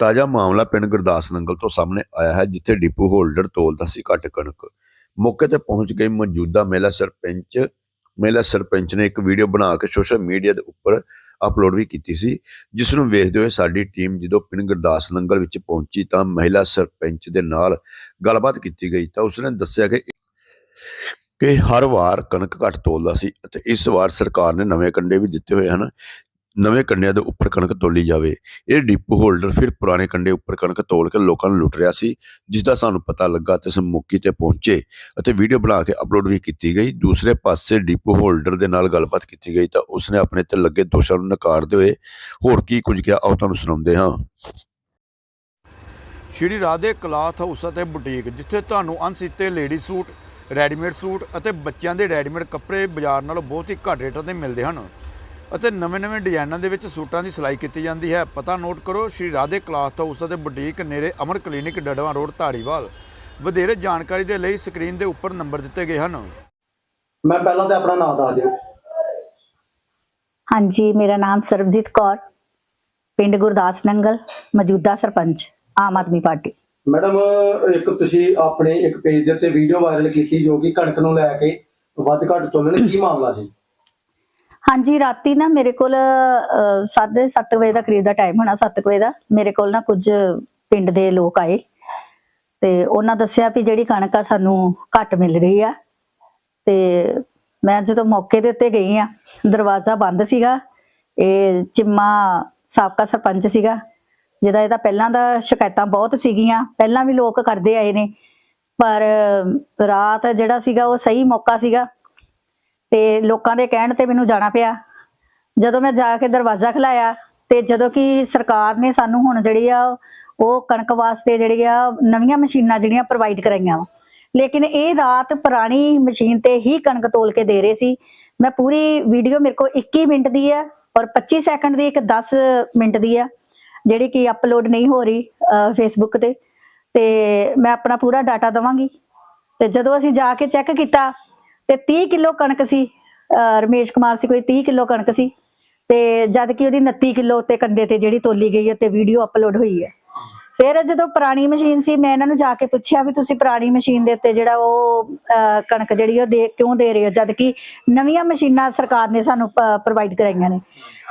ਤਾਜ਼ਾ ਮਾਮਲਾ ਪਿੰਡ ਗੁਰਦਾਸ ਨੰਗਲ ਤੋਂ ਸਾਹਮਣੇ ਆਇਆ ਹੈ, ਜਿੱਥੇ ਡਿਪੂ ਹੋਲਡਰ ਤੋਲਦਾ ਸੀ ਘੱਟ ਕਣਕ। ਮੌਕੇ ਤੇ ਪਹੁੰਚ ਗਏ ਮੌਜੂਦਾ ਮਹਿਲਾ ਸਰਪੰਚ। ਮਹਿਲਾ ਸਰਪੰਚ ਨੇ ਇੱਕ ਵੀਡੀਓ ਬਣਾ ਕੇ ਸੋਸ਼ਲ ਮੀਡੀਆ ਦੇ ਉੱਪਰ ਅਪਲੋਡ ਵੀ ਕੀਤੀ ਸੀ, ਜਿਸ ਨੂੰ ਵੇਖਦੇ ਹੋਏ ਸਾਡੀ ਟੀਮ ਜਦੋਂ ਪਿੰਡ ਗੁਰਦਾਸ ਨੰਗਲ ਵਿੱਚ ਪਹੁੰਚੀ ਤਾਂ ਮਹਿਲਾ ਸਰਪੰਚ ਦੇ ਨਾਲ ਗੱਲਬਾਤ ਕੀਤੀ ਗਈ ਤਾਂ ਉਸਨੇ ਦੱਸਿਆ ਕਿ ਕਿ ਹਰ ਵਾਰ ਕਣਕ ਘੱਟ ਤੋਲਦਾ ਸੀ ਅਤੇ ਇਸ ਵਾਰ ਸਰਕਾਰ ਨੇ ਨਵੇਂ ਕੰਡੇ ਵੀ ਦਿੱਤੇ ਹੋਏ ਹਨ ਨਵੇਂ ਕੰਡਿਆਂ ਦੇ ਉੱਪਰ ਕਣਕ ਤੋਲੀ ਜਾਵੇ। ਇਹ ਡਿਪੂ ਹੋਲਡਰ ਫਿਰ ਪੁਰਾਣੇ ਕੰਡੇ ਉੱਪਰ ਕਣਕ ਤੋਲ ਕੇ ਲੋਕਾਂ ਨੂੰ ਲੁੱਟ ਰਿਹਾ ਸੀ ਜਿਸ ਦਾ ਸਾਨੂੰ ਪਤਾ ਲੱਗਾ ਤੇ ਅਸੀਂ ਤੇ ਪਹੁੰਚੇ ਅਤੇ ਵੀਡੀਓ ਬਣਾ ਕੇ ਅਪਲੋਡ ਵੀ ਕੀਤੀ ਗਈ। ਦੂਸਰੇ ਪਾਸੇ ਡਿਪੂ ਹੋਲਡਰ ਦੇ ਨਾਲ ਗੱਲਬਾਤ ਕੀਤੀ ਗਈ ਤਾਂ ਉਸਨੇ ਆਪਣੇ ਤੇ ਲੱਗੇ ਦੋਸ਼ਾਂ ਨੂੰ ਨਕਾਰਦੇ ਹੋਏ ਹੋਰ ਕੀ ਕੁਝ ਕਿਹਾ ਉਹ ਤੁਹਾਨੂੰ ਸੁਣਾਉਂਦੇ ਹਾਂ। ਸ਼੍ਰੀ ਰਾਧੇ ਕਲਾਥ ਹਾਊਸ ਅਤੇ ਬੁਟੀਕ, ਜਿੱਥੇ ਤੁਹਾਨੂੰ ਅਣਸੀਤੇ ਲੇਡੀ ਸੂਟ, ਰੈਡੀਮੇਡ ਸੂਟ ਅਤੇ ਬੱਚਿਆਂ ਦੇ ਰੈਡੀਮੇਡ ਕੱਪੜੇ ਬਾਜ਼ਾਰ ਨਾਲੋਂ ਬਹੁਤ ਹੀ ਘੱਟ ਰੇਟਾਂ ਤੇ ਮਿਲਦੇ ਹਨ। ਅਤੇ ਨਵੇਂ-ਨਵੇਂ ਡਿਜ਼ਾਈਨਾਂ ਦੇ ਵਿੱਚ ਸੂਟਾਂ ਦੀ ਸਿਲਾਈ ਕੀਤੀ ਜਾਂਦੀ ਹੈ। ਪਤਾ ਨੋਟ ਕਰੋ ਸ਼੍ਰੀ ਰਾਧੇ ਕਲਾਥ ਹਾਊਸ ਅਤੇ ਬੁਟੀਕ ਨੇੜੇ ਅਮਰ ਕਲੀਨਿਕ ਡੜਵਾ ਰੋਡ ਧਾਰੀਵਾਲ। ਵਧੇਰੇ ਜਾਣਕਾਰੀ ਦੇ ਲਈ ਸਕਰੀਨ ਦੇ ਉੱਪਰ ਨੰਬਰ ਦਿੱਤੇ ਗਏ ਹਨ। ਮੈਂ ਪਹਿਲਾਂ ਤੇ ਆਪਣਾ ਨਾਮ ਦੱਸ ਦਿਓ ਹਾਂਜੀ ਮੇਰਾ ਨਾਮ ਸਰਬਜੀਤ ਕੌਰ। ਪਿੰਡ ਗੁਰਦਾਸ ਨੰਗਲ ਮੌਜੂਦਾ ਸਰਪੰਚ ਆਮ ਆਦਮੀ ਪਾਰਟੀ। ਮੈਡਮ ਇੱਕ ਤੁਸੀਂ ਆਪਣੇ ਇੱਕ ਪੇਜ ਦੇ ਉੱਤੇ ਵੀਡੀਓ ਵਾਇਰਲ ਕੀਤੀ ਜੋ ਕਿ ਕਣਕ ਨੂੰ ਲੈ ਕੇ ਵੱਧ ਘੱਟ ਤੋਲਣ ਕੀ ਮਾਮਲਾ ਸੀ? ਹਾਂਜੀ, ਰਾਤੀ ਨਾ ਮੇਰੇ ਕੋਲ 7:30 ਵਜੇ ਦਾ ਕਰੀਬ ਦਾ ਟਾਈਮ ਹੋਣਾ 7 ਵਜੇ ਦਾ। ਮੇਰੇ ਕੋਲ ਨਾ ਕੁਝ ਪਿੰਡ ਦੇ ਲੋਕ ਆਏ ਤੇ ਉਹਨਾਂ ਦੱਸਿਆ ਵੀ ਜਿਹੜੀ ਕਣਕ ਆ ਸਾਨੂੰ ਘੱਟ ਮਿਲ ਰਹੀ ਆ। ਤੇ ਮੈਂ ਜਦੋਂ ਮੌਕੇ ਦੇ ਉੱਤੇ ਗਈ ਆ, ਦਰਵਾਜ਼ਾ ਬੰਦ ਸੀਗਾ, ਇਹ ਚਿੰਮਾ ਸਾਬਕਾ ਸਰਪੰਚ ਸੀਗਾ, ਜਿਹਦਾ ਇਹਦਾ ਪਹਿਲਾਂ ਦਾ ਸ਼ਿਕਾਇਤਾਂ ਬਹੁਤ ਸੀਗੀਆਂ, ਪਹਿਲਾਂ ਵੀ ਲੋਕ ਕਰਦੇ ਆਏ ਨੇ, ਪਰ ਰਾਤ ਜਿਹੜਾ ਸੀਗਾ ਉਹ ਸਹੀ ਮੌਕਾ ਸੀਗਾ। ਤੇ ਲੋਕਾਂ ਦੇ ਕਹਿਣ ਤੇ ਮੈਨੂੰ ਜਾਣਾ ਪਿਆ। ਜਦੋਂ ਮੈਂ ਜਾ ਕੇ ਦਰਵਾਜ਼ਾ ਖਲਾਇਆ ਤੇ ਜਦੋਂ ਕਿ ਸਰਕਾਰ ਨੇ ਸਾਨੂੰ ਹੁਣ ਜਿਹੜੀ ਆ, ਉਹ ਕਣਕ ਵਾਸਤੇ ਜਿਹੜੀ ਆ, ਨਵੀਆਂ ਮਸ਼ੀਨਾਂ ਜਿਹੜੀਆਂ ਪ੍ਰੋਵਾਈਡ ਕਰਾਈਆਂ ਵਾ। ਲੇਕਿਨ ਇਹ ਰਾਤ ਪੁਰਾਣੀ ਮਸ਼ੀਨ ਤੇ ਹੀ ਕਣਕ ਤੋਲ ਕੇ ਦੇ ਰਹੇ ਸੀ। ਮੈਂ ਪੂਰੀ ਵੀਡੀਓ ਮੇਰੇ ਕੋਲ 21 ਮਿੰਟ ਦੀ ਹੈ ਔਰ 25 ਸੈਕਿੰਡ ਦੀ ਇੱਕ 10 ਮਿੰਟ ਦੀ ਆ, ਜਿਹੜੀ ਕਿ ਅਪਲੋਡ ਨਹੀਂ ਹੋ ਰਹੀ ਫੇਸਬੁੱਕ ਤੇ। ਤੇ ਮੈਂ ਆਪਣਾ ਪੂਰਾ ਡਾਟਾ ਦਵਾਂਗੀ। ਤੇ ਜਦੋਂ ਅਸੀਂ ਜਾ ਕੇ ਚੈੱਕ ਕੀਤਾ ਤੇ 30 ਕਿਲੋ ਕਣਕ ਸੀ, ਅਹ ਰਮੇਸ਼ ਕੁਮਾਰ ਸੀ, ਕੋਈ 30 ਕਿਲੋ ਕਣਕ ਸੀ। ਤੇ ਜਦ ਕਿ ਉਹਦੀ 29 ਕਿਲੋ ਉੱਤੇ ਕੰਡੇ ਤੇ ਜਿਹੜੀ ਤੋਲੀ ਗਈ ਹੈ ਤੇ ਵੀਡੀਓ ਅਪਲੋਡ ਹੋਈ ਹੈ। ਫਿਰ ਜਦੋਂ ਪੁਰਾਣੀ ਮਸ਼ੀਨ ਸੀ, ਮੈਂ ਇਹਨਾਂ ਨੂੰ ਜਾ ਕੇ ਪੁੱਛਿਆ ਵੀ ਤੁਸੀਂ ਪੁਰਾਣੀ ਮਸ਼ੀਨ ਦੇ ਉੱਤੇ ਜਿਹੜਾ ਉਹ ਕਣਕ ਜਿਹੜੀ ਉਹ ਦੇ, ਕਿਉਂ ਦੇ ਰਹੇ ਹੋ? ਜਦ ਕਿ ਨਵੀਆਂ ਮਸ਼ੀਨਾਂ ਸਰਕਾਰ ਨੇ ਸਾਨੂੰ ਪ੍ਰੋਵਾਈਡ ਕਰਾਈਆਂ ਨੇ।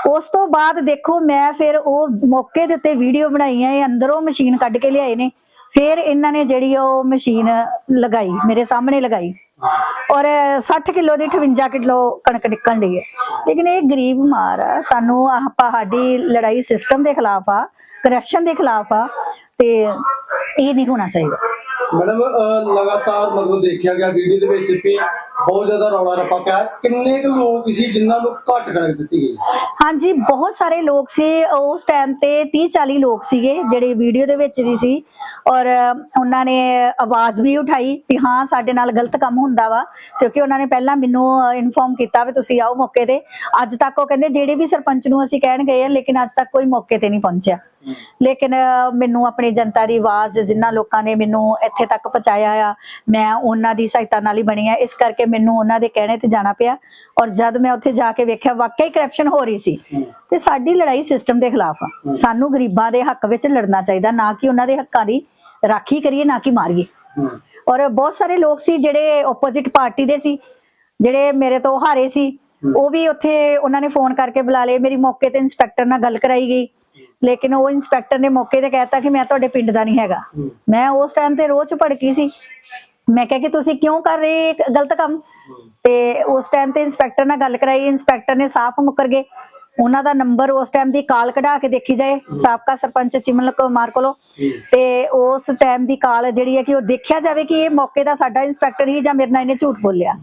ਉਸ ਤੋਂ ਬਾਅਦ ਦੇਖੋ, ਮੈਂ ਫਿਰ ਉਹ ਮੌਕੇ ਦੇ ਉੱਤੇ ਵੀਡੀਓ ਬਣਾਈ ਹੈ ਅੰਦਰੋਂ ਮਸ਼ੀਨ ਕੱਢ ਕੇ ਲਿਆਏ ਨੇ। ਫਿਰ ਇਹਨਾਂ ਨੇ ਜਿਹੜੀ ਉਹ ਮਸ਼ੀਨ ਲਗਾਈ, ਮੇਰੇ ਸਾਹਮਣੇ ਲਗਾਈ। ਔਰ 60 ਕਿਲੋ ਦੀ 58 ਕਿਲੋ ਕਣਕ ਨਿਕਲਣ ਲਈ ਹੈ। ਲੇਕਿਨ ਇਹ ਗਰੀਬ ਮਾਰ ਆ। ਸਾਨੂੰ ਆਹ ਸਾਡੀ ਲੜਾਈ ਸਿਸਟਮ ਦੇ ਖਿਲਾਫ ਆ। ਕਰਪਸ਼ਨ ਦੇ ਖਿਲਾਫ ਆ ਤੇ ਇਹ ਨਹੀਂ ਹੋਣਾ ਚਾਹੀਦਾ। ਮੈਡਮ ਲਗਾਤਾਰ ਮਤਲਬ ਦੇਖਿਆ ਗਿਆ ਵੀਡੀਓ ਦੇ ਵਿੱਚ ਵੀ ਬਹੁਤ ਜ਼ਿਆਦਾ ਰੌਲਾ ਰੱਪਾ ਪਿਆ। ਕਿੰਨੇ ਕੁ ਲੋਕ ਸੀ ਜਿਨ੍ਹਾਂ ਨੂੰ ਘੱਟ ਕਣਕ ਦਿੱਤੀ ਗਈ? ਹਾਂਜੀ ਬਹੁਤ ਸਾਰੇ ਲੋਕ ਸੀ। ਉਸ ਟਾਈਮ ਤੇ 30 40 ਲੋਕ ਸੀਗੇ ਜਿਹੜੇ ਵੀਡੀਓ ਦੇ ਵਿੱਚ ਵੀ ਸੀ। ਔਰ ਉਹਨਾਂ ਨੇ ਆਵਾਜ਼ ਵੀ ਉਠਾਈ ਕਿ ਹਾਂ ਸਾਡੇ ਨਾਲ ਗਲਤ ਕੰਮ ਹੁੰਦਾ ਵਾ ਕਿਉਂਕਿ ਉਹਨਾਂ ਨੇ ਪਹਿਲਾਂ ਮੈਨੂੰ ਇਨਫੋਰਮ ਕੀਤਾ ਵੀ ਤੁਸੀਂ ਆਓ ਮੌਕੇ ਤੇ। ਅੱਜ ਤੱਕ ਉਹ ਕਹਿੰਦੇ ਜਿਹੜੇ ਵੀ ਸਰਪੰਚ ਨੂੰ ਅਸੀਂ ਕਹਿਣ ਗਏ ਆ ਲੇਕਿਨ ਅੱਜ ਤੱਕ ਕੋਈ ਮੌਕੇ ਤੇ ਨਹੀਂ ਪਹੁੰਚਿਆ। ਲੇਕਿਨ ਮੈਨੂੰ ਆਪਣੀ ਜਨਤਾ ਦੀ ਆਵਾਜ਼ ਜਿਨ੍ਹਾਂ ਲੋਕਾਂ ਨੇ ਮੈਨੂੰ ਇੱਥੇ ਤੱਕ ਪਹੁੰਚਾਇਆ ਆ ਮੈਂ ਉਹਨਾਂ ਦੀ ਸਹਾਇਤਾ ਨਾਲ ਹੀ ਬਣੀ ਆ। ਇਸ ਕਰਕੇ ਮੈਨੂੰ ਉਹਨਾਂ ਦੇ ਕਹਿਣੇ ਤੇ ਜਾਣਾ ਪਿਆ। ਔਰ ਜਦ ਮੈਂ ਉੱਥੇ ਜਾ ਕੇ ਵੇਖਿਆ ਵਾਕਈ ਕਰਪਸ਼ਨ ਹੋ ਰਹੀ ਸੀ। ਤੇ ਸਾਡੀ ਲੜਾਈ ਸਿਸਟਮ ਦੇ ਖਿਲਾਫ ਆ। ਸਾਨੂੰ ਗਰੀਬਾਂ ਦੇ ਹੱਕ ਵਿੱਚ ਲੜਨਾ ਚਾਹੀਦਾ। ਨਾ ਕਿ ਉਹਨਾਂ ਦੇ ਹੱਕਾਂ ਦੀ ਰਾਖੀ ਕਰੀਏ ਨਾ ਕਿ ਮਾਰੀਏ। ਔਰ ਬਹੁਤ ਸਾਰੇ ਲੋਕ ਸੀ ਜਿਹੜੇ ਆਪੋਜ਼ਿਟ ਪਾਰਟੀ ਦੇ ਸੀ। ਜਿਹੜੇ ਮੇਰੇ ਤੋਂ ਹਾਰੇ ਸੀ। ਉਹ ਵੀ ਉੱਥੇ ਉਹਨਾਂ ਨੇ ਫੋਨ ਕਰਕੇ ਬੁਲਾ ਲਏ। ਮੇਰੀ ਮੌਕੇ ਤੇ ਇੰਸਪੈਕਟਰ ਨਾਲ ਗੱਲ ਕਰਾਈ ਗਈ। ਲੇਕਿਨ ਉਹ ਇੰਸਪੈਕਟਰ ਨੇ ਮੌਕੇ ਤੇ ਕਹਿਤਾ ਕਿ ਮੈਂ ਤੁਹਾਡੇ ਪਿੰਡ ਦਾ ਨਹੀਂ ਹੈਗਾ। ਮੈਂ ਉਸ ਟਾਈਮ ਤੇ ਚ ਭੜਕੀ ਸੀ। ਮੈਂ ਕਿਹਾ ਕਿ ਤੁਸੀਂ ਕਿਉਂ ਕਰ ਰਹੇ ਇਹ ਗਲਤ ਕੰਮ? ਤੇ ਉਸ ਟਾਈਮ ਤੇ ਇੰਸਪੈਕਟਰ ਨਾਲ ਗੱਲ ਕਰਾਈ। ਇੰਸਪੈਕਟਰ ਨੇ ਸਾਫ਼ ਮੁੱਕਰ ਗਏ। ਉਹਨਾਂ ਦਾ ਨੰਬਰ ਉਸ ਟਾਈਮ ਦੀ ਕਾਲ ਕਢਾ ਕੇ ਦੇਖੀ ਜਾਏ। ਸਾਬਕਾ ਸਰਪੰਚ ਚਿਮਨ ਕੁਮਾਰ ਕੋਲੋਂ। ਤੇ ਉਸ ਟਾਈਮ ਦੀ ਕਾਲ ਜਿਹੜੀ ਹੈ ਕਿ ਉਹ ਦੇਖਿਆ ਜਾਵੇ ਕਿ ਇਹ ਮੌਕੇ ਦਾ ਸਾਡਾ ਇੰਸਪੈਕਟਰ ਹੀ ਜਾਂ ਮੇਰੇ ਨਾਲ ਇਹਨੇ ਝੂਠ ਬੋਲਿਆ।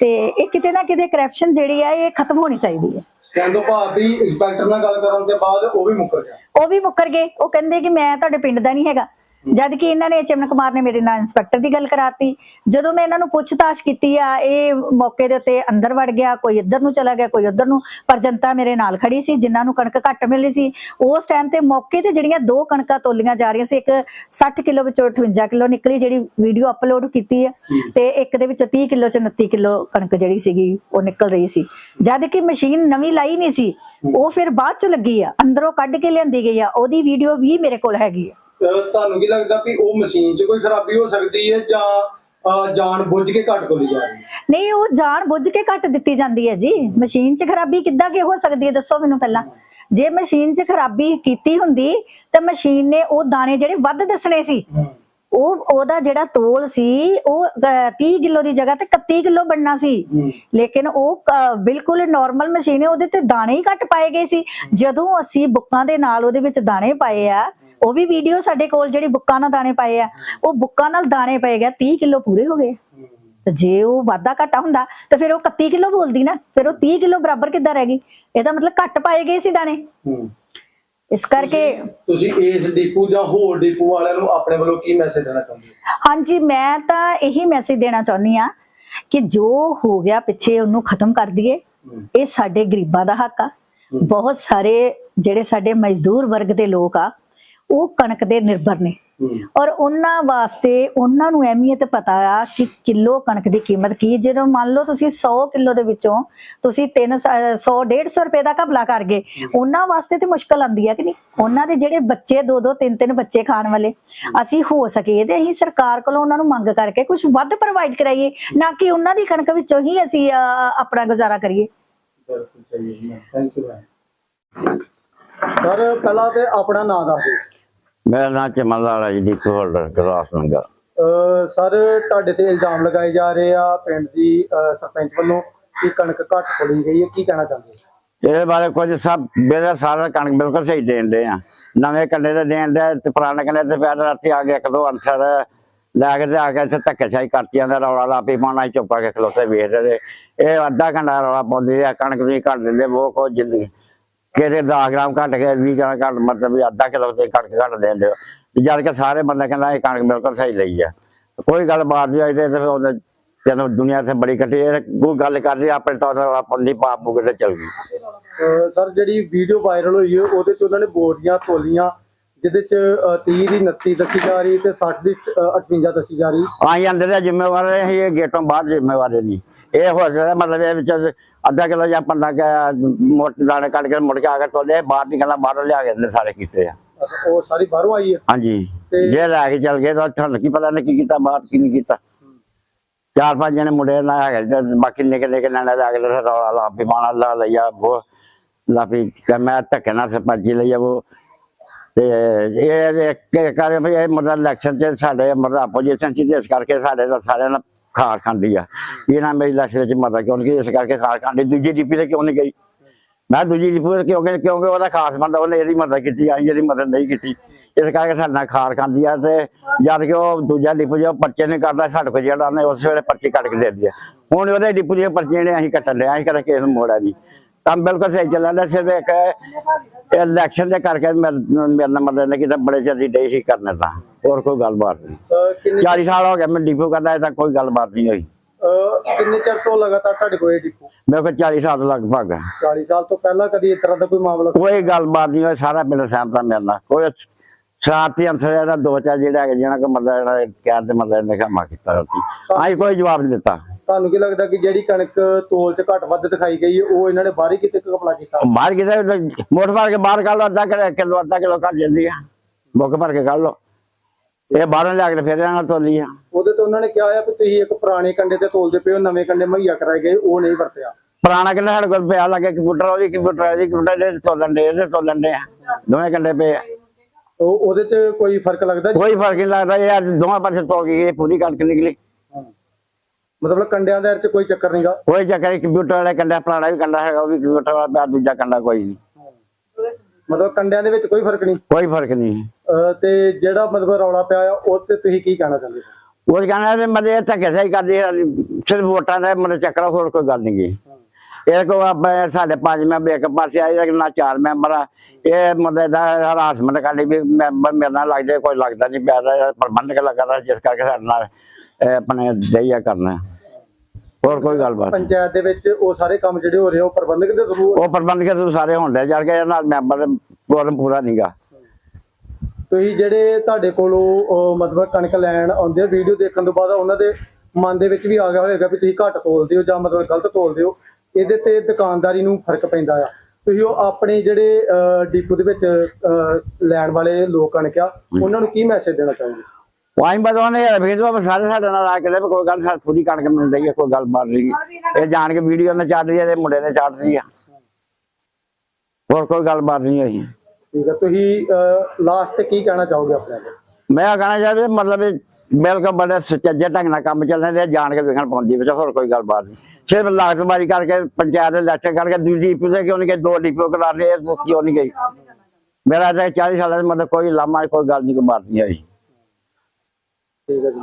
ਤੇ ਇਹ ਕਿਤੇ ਨਾ ਕਿਤੇ ਕਰਪਸ਼ਨ ਜਿਹੜੀ ਹੈ ਇਹ ਖਤਮ ਹੋਣੀ ਚਾਹੀਦੀ ਹੈ। ਕਹਿੰਦੋ ਭਾਵ ਇੰਸਪੈਕਟਰ ਨਾਲ ਗੱਲ ਕਰਨ ਦੇ ਬਾਅਦ ਉਹ ਵੀ ਮੁੱਕਰ ਗਿਆ। ਉਹ ਵੀ ਮੁੱਕਰ ਗਏ। ਉਹ ਕਹਿੰਦੇ ਕਿ ਮੈਂ ਤੁਹਾਡੇ ਪਿੰਡ ਦਾ ਨਹੀਂ ਹੈਗਾ। ਜਦ ਕਿ ਇਹਨਾਂ ਨੇ ਚਮਨ ਕੁਮਾਰ ਨੇ ਮੇਰੇ ਨਾਲ ਇੰਸਪੈਕਟਰ ਦੀ ਗੱਲ ਕਰਾਤੀ। ਜਦੋਂ ਮੈਂ ਇਹਨਾਂ ਨੂੰ ਪੁੱਛਤਾਛ ਕੀਤੀ ਆ ਇਹ ਮੌਕੇ ਦੇ ਉੱਤੇ ਅੰਦਰ ਵੜ ਗਿਆ ਕੋਈ ਇੱਧਰ ਨੂੰ ਚਲਾ ਗਿਆ ਕੋਈ ਉੱਧਰ ਨੂੰ ਪਰ ਜਨਤਾ ਮੇਰੇ ਨਾਲ ਖੜੀ ਸੀ ਜਿਨ੍ਹਾਂ ਨੂੰ ਕਣਕ ਘੱਟ ਮਿਲੀ ਸੀ। ਉਸ ਟਾਈਮ ਤੇ ਮੌਕੇ ਤੇ ਜਿਹੜੀਆਂ ਦੋ ਕਣਕਾਂ ਤੋਲੀਆਂ ਜਾ ਰਹੀਆਂ ਸੀ ਇੱਕ 60 ਕਿਲੋ ਵਿੱਚੋਂ 58 ਕਿਲੋ ਨਿਕਲੀ ਜਿਹੜੀ ਵੀਡੀਓ ਅਪਲੋਡ ਕੀਤੀ ਹੈ। ਤੇ ਇੱਕ ਦੇ ਵਿੱਚੋਂ 30 ਕਿਲੋ ਚ 29 ਕਿਲੋ ਕਣਕ ਜਿਹੜੀ ਸੀਗੀ ਉਹ ਨਿਕਲ ਰਹੀ ਸੀ। ਜਦ ਕਿ ਮਸ਼ੀਨ ਨਵੀਂ ਲਾਈ ਨਹੀਂ ਸੀ ਉਹ ਫਿਰ ਬਾਅਦ ਚ ਲੱਗੀ ਆ ਅੰਦਰੋਂ ਕੱਢ ਕੇ ਲਿਆਂਦੀ ਗਈ ਆ ਉਹਦੀ ਵੀਡੀਓ ਵੀ ਮੇਰੇ ਕੋਲ ਹੈਗੀ ਆ। ਤੁਹਾਨੂੰ ਕੀ ਲੱਗਦਾ ਵੀ ਉਹ ਮਸ਼ੀਨ 'ਚ ਕੋਈ ਖਰਾਬੀ ਹੋ ਸਕਦੀ ਹੈ ਜਾਂ ਜਾਣ ਬੁੱਝ ਕੇ ਘੱਟ ਕੋਲੀ ਜਾ ਰਹੀ ਹੈ? ਨਹੀਂ ਉਹ ਜਾਣ ਬੁੱਝ ਕੇ ਕੱਟ ਦਿੱਤੀ ਜਾਂਦੀ ਹੈ ਜੀ। ਮਸ਼ੀਨ 'ਚ ਖਰਾਬੀ ਕਿੱਦਾਂ ਕਿ ਹੋ ਸਕਦੀ ਹੈ? ਦੱਸੋ ਮੈਨੂੰ ਪਹਿਲਾਂ। ਜੇ ਮਸ਼ੀਨ 'ਚ ਖਰਾਬੀ ਕੀਤੀ ਹੁੰਦੀ ਤਾਂ ਮਸ਼ੀਨ ਨੇ ਉਹ ਦਾਣੇ ਜਿਹੜੇ ਵੱਧ ਦੱਸਣੇ ਸੀ ਉਹ ਉਹਦਾ ਜਿਹੜਾ ਤੋਲ ਸੀ ਉਹ ਅਹ, 30 ਕਿਲੋ ਦੀ ਜਗ੍ਹਾ ਤੇ 31 ਕਿਲੋ ਬਣਨਾ ਸੀ। ਲੇਕਿਨ ਉਹ ਬਿਲਕੁਲ ਨਾਰਮਲ ਮਸ਼ੀਨ ਹੈ ਉਹਦੇ ਤੇ ਦਾਣੇ ਹੀ ਘੱਟ ਪਾਏ ਗਏ ਸੀ। ਜਦੋਂ ਅਸੀਂ ਬੁੱਕਾਂ ਦੇ ਨਾਲ ਉਹਦੇ ਵਿੱਚ ਦਾਣੇ ਪਾਏ ਆ ਉਹ ਵੀ ਵੀਡੀਓ ਸਾਡੇ ਕੋਲ ਜਿਹੜੀ ਬੁੱਕਾਂ ਨਾਲ ਦਾਣੇ ਪਾਏ ਆ ਉਹ ਬੁੱਕਾਂ ਨਾਲ ਦਾਣੇ ਪਏ ਗਿਆ 30 ਕਿਲੋ ਪੂਰੇ ਹੋ ਗਏ। ਤੇ ਜੇ ਉਹ ਵਾਧਾ ਘਾਟਾ ਹੁੰਦਾ ਤਾਂ ਫਿਰ ਉਹ 31 ਕਿਲੋ ਬੋਲਦੀ ਨਾ ਫਿਰ ਉਹ 30 ਕਿਲੋ ਬਰਾਬਰ ਕਿੱਦਾਂ ਰਹਿ ਗਈ? ਇਹਦਾ ਮਤਲਬ ਘੱਟ ਪਾਏ ਗਏ ਸੀ ਦਾਣੇ। ਇਸ ਕਰਕੇ ਤੁਸੀਂ ਇਸ ਡੀਪੂ ਜਾਂ ਹੋਰ ਡੀਪੂ ਵਾਲਿਆਂ ਨੂੰ ਆਪਣੇ ਵੱਲੋਂ ਕੀ ਮੈਸੇਜ ਦੇਣਾ ਚਾਹੁੰਦੇ ਹੋ? ਹਾਂਜੀ ਮੈਂ ਤਾਂ ਇਹੀ ਮੈਸੇਜ ਦੇਣਾ ਚਾਹੁੰਦੀ ਆ ਕਿ ਜੋ ਹੋ ਗਿਆ ਪਿੱਛੇ ਉਹਨੂੰ ਖਤਮ ਕਰ ਦਈਏ। ਇਹ ਸਾਡੇ ਗਰੀਬਾਂ ਦਾ ਹੱਕ ਆ। ਬਹੁਤ ਸਾਰੇ ਜਿਹੜੇ ਸਾਡੇ ਮਜ਼ਦੂਰ ਵਰਗ ਦੇ ਲੋਕ ਆ ਉਹ ਕਣਕ ਦੇ ਨਿਰਭਰ ਨੇ। ਔਰ ਉਹਨਾਂ ਵਾਸਤੇ ਉਹਨਾਂ ਨੂੰ ਅਹਿਮੀਅਤ ਪਤਾ ਆ ਕਿ ਕਿਲੋ ਕਣਕ ਦੀ ਕੀਮਤ ਕੀ। ਹੈ। ਜਦੋਂ ਮੰਨ ਲਓ ਤੁਸੀਂ 100 ਕਿਲੋ ਦੇ ਵਿੱਚੋਂ ਤੁਸੀਂ 3 100 150 ਰੁਪਏ ਦਾ ਘਪਲਾ ਕਰ ਗਏ ਉਹਨਾਂ ਵਾਸਤੇ ਤੇ ਮੁਸ਼ਕਲ ਆਂਦੀ ਆ ਕਿ ਨਹੀਂ? ਉਹਨਾਂ ਦੇ ਜਿਹੜੇ ਬੱਚੇ ਦੋ ਦੋ ਤਿੰਨ ਤਿੰਨ ਬੱਚੇ ਖਾਣ ਵਾਲੇ ਅਸੀਂ ਹੋ ਸਕੇ ਤੇ ਅਸੀਂ ਸਰਕਾਰ ਕੋਲੋਂ ਉਹਨਾਂ ਨੂੰ ਮੰਗ ਕਰਕੇ ਕੁਝ ਵੱਧ ਪ੍ਰੋਵਾਈਡ ਕਰਾਈਏ ਨਾ ਕਿ ਉਹਨਾਂ ਦੀ ਕਣਕ ਵਿੱਚੋਂ ਹੀ ਅਸੀਂ ਆਪਣਾ ਗੁਜ਼ਾਰਾ ਕਰੀਏ। ਬਿਲਕੁਲ ਸਹੀ ਹੈ ਥੈਂਕ ਯੂ ਸਰ ਪਹਿਲਾਂ ਤੇ ਆਪਣਾ ਨਾਮ ਦੱਸ ਦਿਓ। ਮੇਰਾ ਨਾਮ ਚਮਨ ਲਾਲ ਹੈ ਜੀ ਡੀਪੂ ਹੋਲਡਰ ਗਲਾਸ ਨੰਗਰ। ਅਹ ਸਰ ਤੁਹਾਡੇ ਤੇ ਇਲਜ਼ਾਮ ਲਗਾਏ ਜਾ ਰਹੇ ਆ ਪਿੰਡ ਦੀ ਅਹ ਸਰਪੰਚ ਵੱਲੋਂ ਕਿ ਕਣਕ ਘੱਟ ਪੜੀ ਗਈ ਹੈ ਕੀ ਕਹਿਣਾ ਚਾਹੁੰਦੇ ਹੋ? ਇਹਦੇ ਬਾਰੇ ਕੁਝ ਸਭ ਮੇਰੇ ਸਾਰਾ ਕਣਕ ਬਿਲਕੁਲ ਸਹੀ ਦੇਣ ਦੇ ਆ। ਨਵੇਂ ਕੰਡੇ ਤੇ ਦੇਣ ਦੇ ਤੇ ਪੁਰਾਣੇ ਕੰਡੇ ਤੇ ਪਿਆ ਰਾਤੀ ਆ ਕੇ ਇੱਕ ਦੋ ਅਨਸਰ ਲੈ ਕੇ ਤੇ ਆ ਕੇ ਇੱਥੇ ਧੱਕੇਸ਼ਾਹੀ ਕਰਤੀਆਂ ਦਾ ਰੌਲਾ ਲਾਪੀ ਪਾਉਣਾ ਚੁੱਪ ਕਰਕੇ ਖਲੋਤੇ ਵੇਖਦੇ ਰਹੇ। ਇਹ ਅੱਧਾ ਘੰਟਾ ਰੌਲਾ ਪਾਉਂਦੇ ਆ ਕਣਕ ਤੁਸੀਂ ਘੱਟ ਦਿੰਦੇ ਉਹ ਕੋ ਜ਼ਿੰਦਗੀ। ਕਿਤੇ 10 ਗ੍ਰਾਮ ਘੱਟ ਕੇ 20 ਗ੍ਰਾਮ ਘੱਟ ਮਤਲਬ ਵੀ ਅੱਧਾ ਕਿਲੋ ਤੇ ਕਣਕ ਘੱਟ ਦੇ ਦਿਓ। ਜਦ ਕਿ ਸਾਰੇ ਬੰਦੇ ਕਹਿੰਦਾ ਇਹ ਕਣਕ ਬਿਲਕੁਲ ਸਹੀ ਲਈ ਆ। ਕੋਈ ਗੱਲ ਬਾਤ ਨਹੀਂ ਆਈ ਤੇ ਉਹਨੇ ਜਦੋਂ ਦੁਨੀਆ ਤੇ ਬੜੀ ਕੱਟੀ ਕੋਈ ਗੱਲ ਕਰਦੀ ਆਪਣੇ ਤੌਰ ਤੇ ਪਾਉਂਦੀ ਪਾਪ ਤੇ ਚਲ ਗਈ। ਸਰ ਜਿਹੜੀ ਵੀਡੀਓ ਵਾਇਰਲ ਹੋਈ ਹੈ ਉਹਦੇ ਚ ਉਹਨਾਂ ਨੇ ਬੋਰੀਆਂ ਤੋਲੀਆਂ ਜਿਹਦੇ ਚ ਅਹ 30 ਦੀ 29 ਦੱਸੀ ਜਾ ਰਹੀ ਤੇ 60 ਦੀ ਅਹ 58 ਦੱਸੀ ਜਾ ਰਹੀ। ਆਈ ਅੰਦਰ ਦੇ ਜ਼ਿੰਮੇਵਾਰ ਹੈ ਇਹ ਗੇਟੋਂ ਬਾਹਰ ਜ਼ਿੰਮੇਵਾਰ ਨਹੀਂ। ਇਹ ਹੋ ਸਕਦਾ ਮਤਲਬ ਇਹ ਵਿੱਚ ਅੱਧਾ ਕਿਲੋ ਜਾਂ ਪੰਨਾ ਕਿ ਮੋਟੇ ਦਾਣੇ ਕੱਢ ਕੇ ਮੁੜ ਕੇ ਆ ਕੇ ਤੋਲੇ ਬਾਹਰ ਨਿਕਲਣਾ ਬਾਹਰੋਂ ਲਿਆ ਕੇ ਅੰਦਰ ਸਾਰੇ ਕੀਤੇ ਆ। ਉਹ ਸਾਰੀ ਬਾਹਰੋਂ ਆਈ ਹੈ ਹਾਂਜੀ। ਤੇ- ਜੇ ਲੈ ਕੇ ਚਲ ਗਏ ਤਾਂ ਤੁਹਾਨੂੰ ਕੀ ਪਤਾ ਨੇ ਕੀ ਕੀਤਾ ਬਾਹਰ ਕੀ ਨਹੀਂ ਕੀਤਾ। ਚਾਰ ਪੰਜ ਜਣੇ ਮੁੰਡੇ ਨਾ ਹੈਗੇ ਤੇ ਬਾਕੀ ਨਿੱਕੇ ਨਿੱਕੇ ਨਾਨੇ ਲਾ ਕੇ ਤੇ ਰੌਲਾ ਲਾ ਵੀ ਮਾਣਾ ਲਾ ਲਿਆ ਉਹ ਲਾ ਵੀ ਮੈਂ ਧੱਕੇ ਨਾਲ ਸਰਪੰਚੀ ਲਈ ਉਹ ਤੇ ਇਹ ਇੱਕ ਕਰੇ ਵੀ ਇਹ ਮਤਲਬ ਇਲੈਕਸ਼ਨ ਚ ਸਾਡੇ ਮਤਲਬ ਆਪੋਜੀਸ਼ਨ ਚ ਇਸ ਕਰਕੇ ਸਾਡੇ ਦਾ ਸਾਰਿਆਂ ਨਾਲ ਖਾਰ ਖਾਂਦੀ ਆ। ਇਹ ਨਾ ਮੇਰੀ ਇਲੈਕਸ਼ਨ ਚ ਮਤਲਬ ਕਿਉਂ ਇਸ ਕਰਕੇ ਖਾਰ ਖਾਂਦੀ। ਦੂਜੀ ਡੀਪੀ ਤੇ ਕਿਉਂ ਨਹੀਂ ਗਈ? ਮੈਂ ਦੂਜੀ ਡੀਪੀ ਤੇ ਕਿਉਂ ਗਈ? ਕਿਉਂਕਿ ਉਹਦਾ ਖਾਸ ਬੰਦਾ ਉਹਨੇ ਇਹਦੀ ਮਦਦ ਕੀਤੀ, ਆਈ ਇਹਦੀ ਮਦਦ ਨਹੀਂ ਕੀਤੀ। ਇਸ ਕਰਕੇ ਸਾਡੇ ਨਾਲ ਖਾਰ ਖਾਂਦੀ ਆ ਤੇ ਜਦ ਕਿ ਉਹ ਦੂਜਾ ਡਿਪੂ ਜੋ ਪਰਚੇ ਨਹੀਂ ਕਰਦਾ, ਸਾਡੇ ਕੋਲ ਜਿਹੜਾ ਉਹਨੇ ਉਸ ਵੇਲੇ ਪਰਚੀ ਕੱਟ ਕੇ ਦੇ ਦਿਆ ਹੁਣ ਉਹਦੇ ਡਿਪੂ ਦੀਆਂ ਪਰਚੀਆਂ ਨੇ ਅਸੀਂ ਕੱਟਣ ਲਿਆ ਅਸੀਂ ਕਦੇ ਕੇਸ ਨੂੰ ਮੋੜਿਆ ਨਹੀਂ ਕੰਮ ਬਿਲਕੁਲ ਸਹੀ ਚੱਲਣ ਡਿਆ, ਸਿਰਫ ਇੱਕ ਇਲੈਕਸ਼ਨ ਦੇ ਕਰਕੇ ਮੇਰੇ ਮੇਰੇ ਨਾਲ ਮਦਦ ਨਹੀਂ ਕੀਤਾ, ਬੜੇ ਚਿਰ ਦੀ ਡੇ ਸੀ ਕਰਨੇ ਤਾਂ। ਹੋਰ ਕੋਈ ਗੱਲਬਾਤ ਨਹੀਂ। 40 ਸਾਲ ਹੋ ਗਏ ਮੈਂ ਡਿਪੂ ਕਰਦਾ ਤੱਕ ਕੋਈ ਗੱਲਬਾਤ ਨਹੀਂ ਹੋਈ। ਅਹ ਕਿੰਨੇ ਚਿਰ ਤੋਂ ਲਗਾਤਾਰ ਤੁਹਾਡੇ ਕੋਲ ਇਹ ਡੀਪੂ? ਮੇਰੇ ਕੋਲ 40 ਸਾਲ ਲਗਭਗ। ਹੈ 40 ਸਾਲ ਤੋਂ ਪਹਿਲਾਂ ਕਦੀ ਇਸ ਤਰ੍ਹਾਂ ਦਾ ਕੋਈ ਮਾਮਲਾ ਕੋਈ ਗੱਲਬਾਤ ਨਹੀਂ ਹੋਈ ਸਾਰਾ ਪਿੰਡ ਸਹਿਮਤ ਮੇਰੇ ਨਾਲ। ਕੋਈ ਸ਼ਰਾਰਤੀ ਅੰਸਰ ਇਹਦਾ ਦੋ ਚਾਰ ਜਿਹੜਾ ਹੈਗੇ ਜਿਹਨਾਂ ਕੋ ਮਤਲਬ ਜਿਹੜਾ ਕਹਿਣ ਤੇ ਮਤਲਬ ਇਹਨੇ ਕੰਮ ਕੀਤਾ ਰਾਤੀ ਆਈ ਕੋਈ ਜਵਾਬ ਨਹੀਂ ਦਿੱਤਾ। ਤੁਹਾਨੂੰ ਕੀ ਲੱਗਦਾ ਕਿ ਜਿਹੜੀ ਕਣਕ ਤੋਲ ਚ ਘੱਟ ਵੱਧ ਦਿਖਾਈ ਗਈ ਹੈ ਉਹ ਇਹਨਾਂ ਨੇ ਬਾਹਰ ਹੀ ਕਿਤੇ ਕਪਲਾ ਕੀਤਾ? ਬਾਹਰ ਕਿਤੇ ਮੋਟ ਮਾਰ ਕੇ ਬਾਹਰ ਕੱਢ ਲਓ ਅੱਧਾ ਕਿਲੋ ਕਿਲੋ ਅੱਧਾ ਕਿਲੋ ਕੱਢ ਜਾਂਦੀ ਆ। ਬੁੱਕ ਭਰ ਕੇ ਕੱਢ ਲਓ। ਇਹ ਬਾਹਰੋਂ ਲਿਆ ਕੇ ਫਿਰ ਇਹਨਾਂ ਤੋਲੀ ਆ। ਉਹਦੇ ਤੇ ਉਹਨਾਂ ਨੇ ਕਿਹਾ ਆ ਵੀ ਤੁਸੀਂ ਇੱਕ ਪੁਰਾਣੇ ਕੰਡੇ ਤੇ ਤੋਲਦੇ ਪਏ ਹੋ ਨਵੇਂ ਕੰਡੇ ਮੁਹੱਈਆ ਕਰਾਏ ਗਏ ਉਹ ਨਹੀਂ ਵਰਤਿਆ। ਪੁਰਾਣਾ ਕਿੰਨਾ ਸਾਡੇ ਕੋਲ ਪਿਆ ਲੱਗੇ ਕੰਪਿਊਟਰ ਉਹਦੀ ਕੰਪਿਊਟਰ ਉਹਦੀ ਕੰਪਿਊਟਰ ਦੇ ਤੋਲਣ ਦੇ ਇਹਦੇ ਤੋਲਣ ਦੇ ਦੋਵੇਂ ਕੰਡੇ ਪਏ ਆ। ਉਹ ਉਹਦੇ ਚ ਕੋਈ ਫ਼ਰਕ ਲੱਗਦਾ? ਕੋਈ ਫ਼ਰਕ ਨਹੀਂ ਲੱਗਦਾ ਇਹ ਅੱਜ ਦੋਵਾਂ ਪਾਸੇ ਤੋਲ ਗਈ ਇਹ ਪੂਰੀ ਕਣਕ ਨਿਕਲੀ। ਮਤਲਬ ਕੰਡਿਆਂ ਦੇ ਚ ਕੋਈ ਚੱਕਰ ਨਹੀਂਗਾ ਕੋਈ ਚੱਕਰ ਕੰਪਿਊਟਰ ਵਾਲੇ ਕੰਡਾ ਪੁਰਾਣਾ ਵੀ ਕੰਡਾ ਹੈਗਾ ਉਹ ਵੀ ਕੰਪਿਊਟਰ ਵਾਲਾ ਪਿਆ ਦੂਜਾ ਕੰਡਾ ਕੋਈ ਨਹੀਂ। ਮਤਲਬ ਕੰਡਿਆਂ ਦੇ ਵਿੱਚ ਕੋਈ ਫ਼ਰਕ ਨਹੀਂ? ਕੋਈ ਫ਼ਰਕ ਨਹੀਂ। ਤੇ ਜਿਹੜਾ ਮਤਲਬ ਰੌਲਾ ਪਿਆ ਆ ਉਹ ਤੇ ਤੁਸੀਂ ਕੀ ਕਹਿਣਾ ਚਾਹੁੰਦੇ ਹੋ? ਉਹ ਕਹਿੰਦਾ ਤੇ ਮਦੇ ਧੱਕੇ ਸਹੀ ਕਰਦੀ ਆ, ਸਿਰਫ ਵੋਟਾਂ ਦਾ ਮਦੇ ਚੱਕਰ ਹੋਰ ਕੋਈ ਗੱਲ ਨਹੀਂ ਗਈ ਇਹ ਕੋ ਆਪਣੇ ਸਾਡੇ ਪੰਜ ਮੈਂਬਰ ਇੱਕ ਪਾਸੇ ਆਏ ਇੱਕ ਨਾ ਚਾਰ ਮੈਂਬਰ ਆ। ਇਹ ਮਤਲਬ ਦਾ ਹਰਾਸਮੈਂਟ ਕਰਨੀ ਵੀ ਮੈਂਬਰ ਮੇਰੇ ਨਾਲ ਲੱਗਦੇ ਕੋਈ ਲੱਗਦਾ ਨਹੀਂ ਪਿਆ ਦਾ ਪ੍ਰਬੰਧਕ ਲੱਗਦਾ ਜਿਸ ਕਰਕੇ ਸਾਡੇ ਨਾਲ ਇਹ ਆਪਣੇ ਦਈਆ ਕਰਨਾ। ਹੋਰ ਕੋਈ ਗੱਲਬਾਤ। ਪੰਚਾਇਤ ਦੇ ਵਿੱਚ ਉਹ ਸਾਰੇ ਕੰਮ ਜਿਹੜੇ ਹੋ ਰਹੇ ਉਹ ਪ੍ਰਬੰਧਕ ਦੇ ਥਰੂ ਉਹ ਪ੍ਰਬੰਧਕ ਤੋਂ ਸਾਰੇ ਹੁੰਦੇ ਜਾ ਕੇ ਨਾਲ ਮੈਂਬਰ ਕੋਰਮ ਪੂਰਾ ਨਹੀਂਗਾ ਤੁਸੀਂ ਜਿਹੜੇ ਤੁਹਾਡੇ ਕੋਲੋਂ ਮਤਲਬ ਕਣਕ ਲੈਣ ਆਉਂਦੇ ਵੀਡੀਓ ਦੇਖਣ ਤੋਂ ਬਾਅਦ ਉਹਨਾਂ ਦੇ ਮਨ ਦੇ ਵਿੱਚ ਵੀ ਆ ਗਿਆ ਹੋਵੇਗਾ ਵੀ ਤੁਸੀਂ ਘੱਟ ਤੋਲਦੇ ਹੋ ਜਾਂ ਮਤਲਬ ਗਲਤ ਤੋਲਦੇ ਹੋ ਇਹਦੇ ਤੇ ਦੁਕਾਨਦਾਰੀ ਨੂੰ ਫ਼ਰਕ ਪੈਂਦਾ ਆ। ਤੁਸੀਂ ਉਹ ਆਪਣੇ ਜਿਹੜੇ ਡੀਪੂ ਦੇ ਵਿੱਚ ਲੈਣ ਵਾਲੇ ਲੋਕ ਕਣਕ ਆ, ਉਹਨਾਂ ਨੂੰ ਕੀ ਮੈਸੇਜ ਦੇਣਾ ਚਾਹੁੰਦੇ ਵਾਈ ਬਦੋਨੇ ਫਿਰ ਤੋਂ ਸਾਰੇ ਸਾਡੇ ਨਾਲ ਆ ਕੇ ਤੇ ਕੋਈ ਗੱਲ ਸਾਡੀ ਪੂਰੀ ਕਣਕ ਮਿਲ ਰਹੀ ਹੈ ਕੋਈ ਗੱਲ ਬਾਤ ਨਹੀਂ। ਇਹ ਜਾਣ ਕੇ ਵੀਡੀਓ ਨੇ ਚਾੜਦੀ ਹੈ ਤੇ ਮੁੰਡੇ ਨੇ ਚਾੜਦੀ ਆ। ਹੋਰ ਕੋਈ ਗੱਲ ਬਾਤ ਨਹੀਂ ਹੋਈ। ਠੀਕ ਹੈ ਤੁਸੀਂ ਲਾਸਟ ਤੇ ਕੀ ਕਹਿਣਾ ਚਾਹੋਗੇ ਆਪਣੇ? ਮੈਂ ਕਹਣਾ ਚਾਹਦੇ ਮਤਲਬ ਬਿਲਕੁਲ ਬੜੇ ਸੁਚੱਜੇ ਢੰਗ ਨਾਲ ਕੰਮ ਚੱਲਣ ਦੇ ਜਾਣ ਕੇ ਵੇਖਣ ਪਹੁੰਚੀ ਵਿੱਚ ਹੋਰ ਕੋਈ ਗੱਲ ਬਾਤ ਨਹੀਂ। ਸਿਰਫ ਲਾਗਤਬਾਜ਼ੀ ਕਰਕੇ ਪੰਚਾਇਤ ਦੇ ਇਲੈਕਸ਼ਨ ਕਰਕੇ ਦੂਜੀ ਡੀਪੂ ਦੇ ਕਿਉਂ ਨਹੀਂ ਗਏ ਦੋ ਡੀਪੂ ਕਰਾ ਲਏ ਕਿਉਂ ਨਹੀਂ ਗਈ ਮੇਰਾ ਤਾਂ 40 ਸਾਲਾਂ ਦਾ ਮਤਲਬ ਕੋਈ ਲਾਮਾ ਕੋਈ ਗੱਲ ਨਹੀਂ ਕੋਈ ਬਾਤ ਨਹੀਂ ਹੋਈ। ਠੀਕ ਹੈ ਜੀ